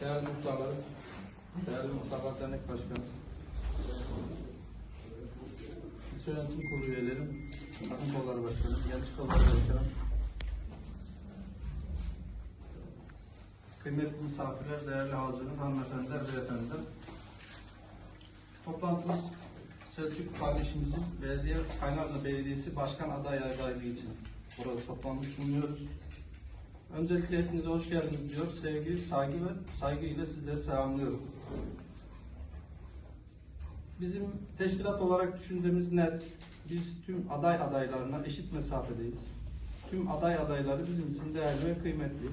değerli muhtarlarım, değerli muhtarlar dernek başkanı, ilçe yönetim kurulu üyelerim, kadın kolları başkanım, genç kolları başkanım, kıymetli misafirler, değerli havacılar, hanımefendiler, beyefendiler. Toplantımız Selçuk kardeşimizin belediye Kaynarca Belediyesi Başkan aday adaylığı için burada toplanmış bulunuyoruz. Öncelikle hepinize hoş geldiniz diyor. Sevgi, saygı ve saygıyla sizleri selamlıyorum. Bizim teşkilat olarak düşüncemiz net. Biz tüm aday adaylarına eşit mesafedeyiz. Tüm aday adayları bizim için değerli ve kıymetli.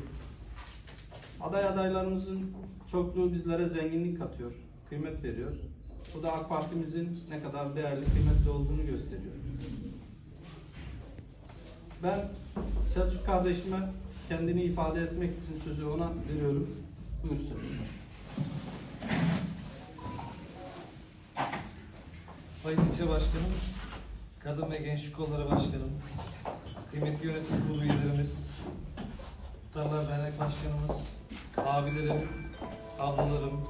Aday adaylarımızın çokluğu bizlere zenginlik katıyor, kıymet veriyor. Bu da AK Parti'mizin ne kadar değerli, kıymetli olduğunu gösteriyor. Ben Selçuk kardeşime kendini ifade etmek için sözü ona veriyorum. Buyur Selçuk. Sayın İlçe Başkanım, Kadın ve Gençlik Kolları Başkanım, kıymetli yönetim kurulu üyelerimiz, Muhtarlar Dernek Başkanımız, abilerim, ablalarım,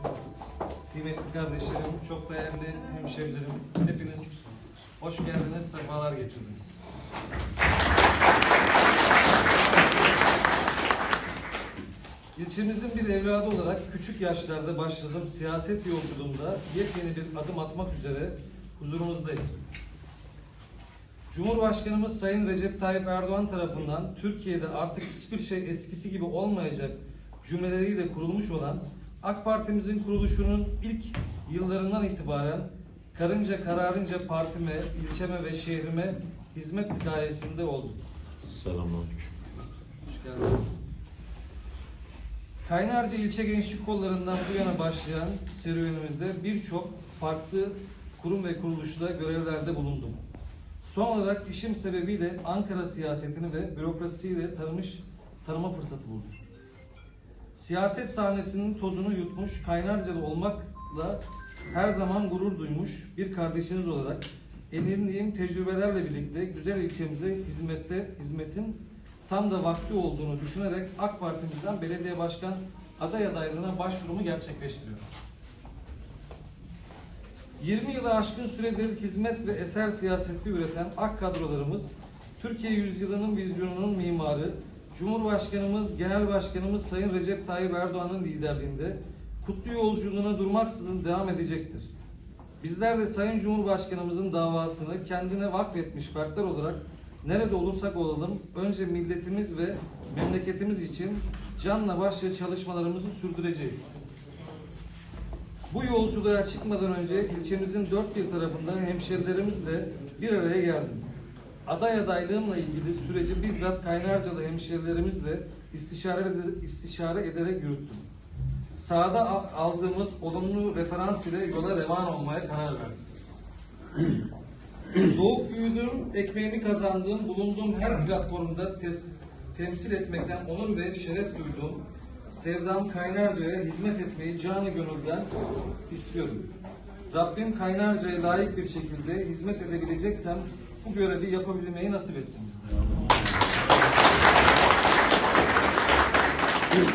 kıymetli kardeşlerim, çok değerli hemşerilerim, hepiniz hoş geldiniz, sefalar getirdiniz. İlçemizin bir evladı olarak küçük yaşlarda başladığım siyaset yolculuğumda yepyeni bir adım atmak üzere huzurumuzdayım. Cumhurbaşkanımız Sayın Recep Tayyip Erdoğan tarafından Türkiye'de artık hiçbir şey eskisi gibi olmayacak cümleleriyle kurulmuş olan AK Partimizin kuruluşunun ilk yıllarından itibaren karınca kararınca partime, ilçeme ve şehrime hizmet gayesinde oldum. Selamünaleyküm. Hoş geldin. Kaynarca ilçe gençlik kollarından bu yana başlayan serüvenimizde birçok farklı kurum ve kuruluşta görevlerde bulundum. Son olarak işim sebebiyle Ankara siyasetini ve bürokrasiyle tanımış, tanıma fırsatı buldum. Siyaset sahnesinin tozunu yutmuş, Kaynarcalı olmakla her zaman gurur duymuş bir kardeşiniz olarak edindiğim tecrübelerle birlikte güzel ilçemize hizmette hizmetin tam da vakti olduğunu düşünerek AK Parti'mizden belediye başkan aday adaylığına başvurumu gerçekleştiriyorum. 20 yılı aşkın süredir hizmet ve eser siyaseti üreten AK kadrolarımız, Türkiye yüzyılının vizyonunun mimarı, Cumhurbaşkanımız, Genel Başkanımız Sayın Recep Tayyip Erdoğan'ın liderliğinde kutlu yolculuğuna durmaksızın devam edecektir. Bizler de Sayın Cumhurbaşkanımızın davasını kendine vakfetmiş fertler olarak nerede olursak olalım önce milletimiz ve memleketimiz için canla başla çalışmalarımızı sürdüreceğiz. Bu yolculuğa çıkmadan önce ilçemizin dört bir tarafında hemşerilerimizle bir araya geldim. Aday adaylığımla ilgili süreci bizzat Kaynarcalı hemşerilerimizle istişare, istişare ederek yürüttüm. Sahada aldığımız olumlu referans ile yola revan olmaya karar verdik. Doğup büyüdüm, ekmeğimi kazandığım, bulunduğum her platformda tes- temsil etmekten onur ve şeref duydum. Sevdam Kaynarca'ya hizmet etmeyi canı gönülden istiyorum. Rabbim Kaynarca'ya layık bir şekilde hizmet edebileceksem bu görevi yapabilmeyi nasip etsin bizlere.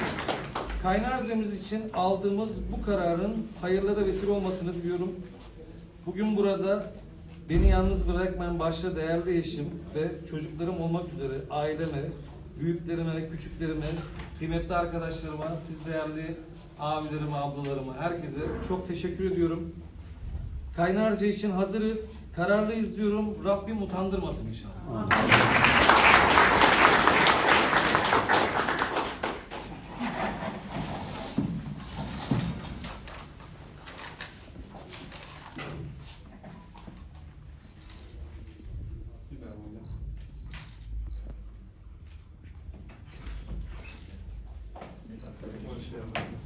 Kaynarca'mız için aldığımız bu kararın hayırlara vesile olmasını diliyorum. Bugün burada beni yalnız bırakmayan başta değerli eşim ve çocuklarım olmak üzere aileme, büyüklerime, küçüklerime, kıymetli arkadaşlarıma, siz değerli abilerime, ablalarıma, herkese çok teşekkür ediyorum. Kaynarca için hazırız, kararlıyız diyorum. Rabbim utandırmasın inşallah. system